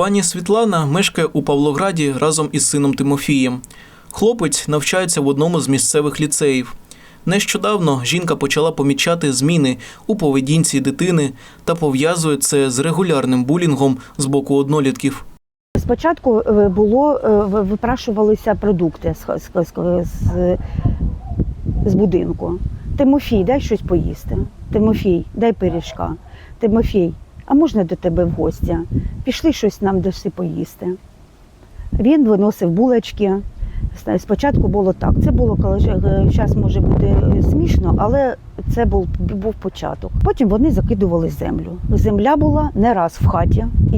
Пані Світлана мешкає у Павлограді разом із сином Тимофієм. Хлопець навчається в одному з місцевих ліцеїв. Нещодавно жінка почала помічати зміни у поведінці дитини та пов'язує це з регулярним булінгом з боку однолітків. Спочатку е, було е, випрашувалися продукти з, з, з, з, з будинку. Тимофій, дай щось поїсти. Тимофій, дай пиріжка. Тимофій, а можна до тебе в гості? Пішли щось нам даси поїсти. Він виносив булочки. Спочатку було так. Це було коли зараз може бути е, смішно, але це був, був початок. Потім вони закидували землю. Земля була не раз в хаті, і,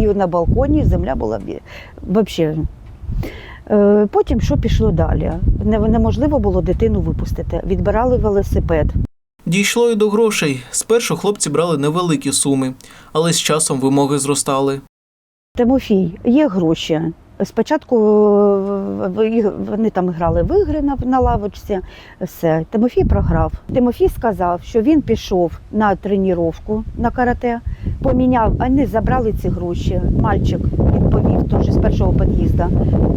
і на балконі земля була взагалі. Потім що пішло далі? Неможливо було дитину випустити. Відбирали велосипед. Дійшло і до грошей. Спершу хлопці брали невеликі суми, але з часом вимоги зростали. Тимофій, є гроші. Спочатку е, вони там грали в ігри на, лавочці. Все. Тимофій програв. Тимофій сказав, що він пішов на тренування на карате, поміняв, а вони забрали ці гроші. Мальчик відповів теж з першого під'їзду.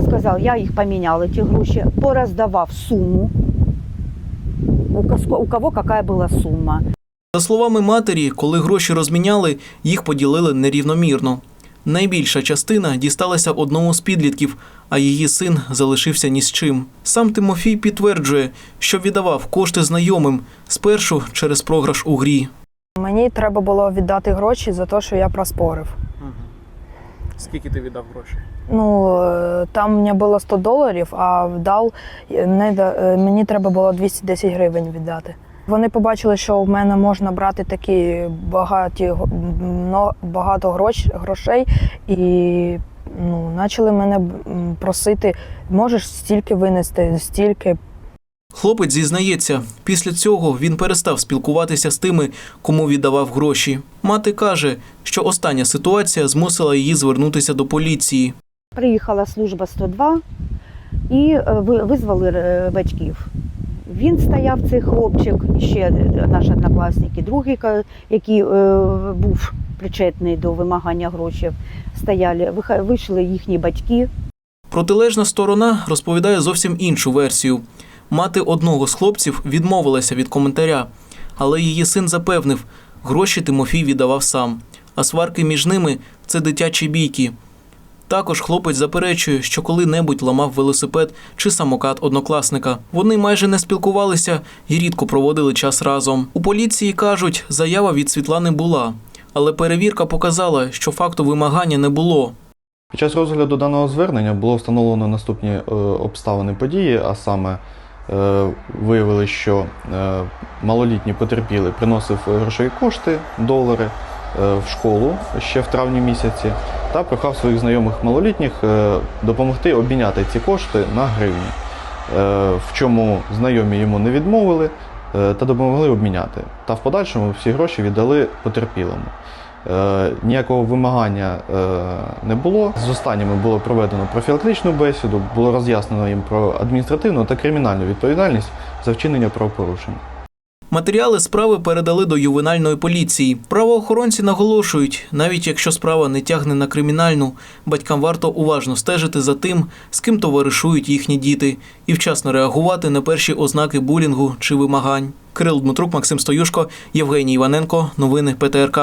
Сказав, я їх поміняла, ті гроші, пороздавав суму. У кого- у кого яка була сума. За словами матері, коли гроші розміняли, їх поділили нерівномірно. Найбільша частина дісталася одному з підлітків, а її син залишився ні з чим. Сам Тимофій підтверджує, що віддавав кошти знайомим спершу через програш у грі. Мені треба було віддати гроші за те, що я проспорив. Скільки ти віддав грошей? Ну е, там мені було 100 доларів, а вдав да- е, мені треба було 210 гривень віддати. Вони побачили, що в мене можна брати такі багаті багато грош, грошей, і ну, почали мене просити, можеш стільки винести, стільки. Хлопець зізнається, після цього він перестав спілкуватися з тими, кому віддавав гроші. Мати каже, що остання ситуація змусила її звернутися до поліції. Приїхала служба 102 і е, визвали е, батьків. Він стояв, цей хлопчик, ще наш однокласник, і другий, який е, був причетний до вимагання грошей, стояли. Вийшли їхні батьки. Протилежна сторона розповідає зовсім іншу версію. Мати одного з хлопців відмовилася від коментаря, але її син запевнив, гроші Тимофій віддавав сам, а сварки між ними це дитячі бійки. Також хлопець заперечує, що коли-небудь ламав велосипед чи самокат однокласника. Вони майже не спілкувалися і рідко проводили час разом. У поліції кажуть, заява від Світлани була, але перевірка показала, що факту вимагання не було. Під час розгляду даного звернення було встановлено наступні е, обставини події, а саме виявили, що е, малолітній потерпілий приносив грошові кошти, долари е, в школу ще в травні місяці та прохав своїх знайомих малолітніх е, допомогти обміняти ці кошти на гривні, е, в чому знайомі йому не відмовили е, та допомогли обміняти. Та в подальшому всі гроші віддали потерпілому. Е, Ніякого вимагання е, не було. З останніми було проведено профілактичну бесіду, було роз'яснено їм про адміністративну та кримінальну відповідальність за вчинення правопорушень. Матеріали справи передали до ювенальної поліції. Правоохоронці наголошують, навіть якщо справа не тягне на кримінальну, батькам варто уважно стежити за тим, з ким товаришують їхні діти, і вчасно реагувати на перші ознаки булінгу чи вимагань. Кирил Дмитрук, Максим Стоюшко, Євгеній Іваненко. Новини ПТРК.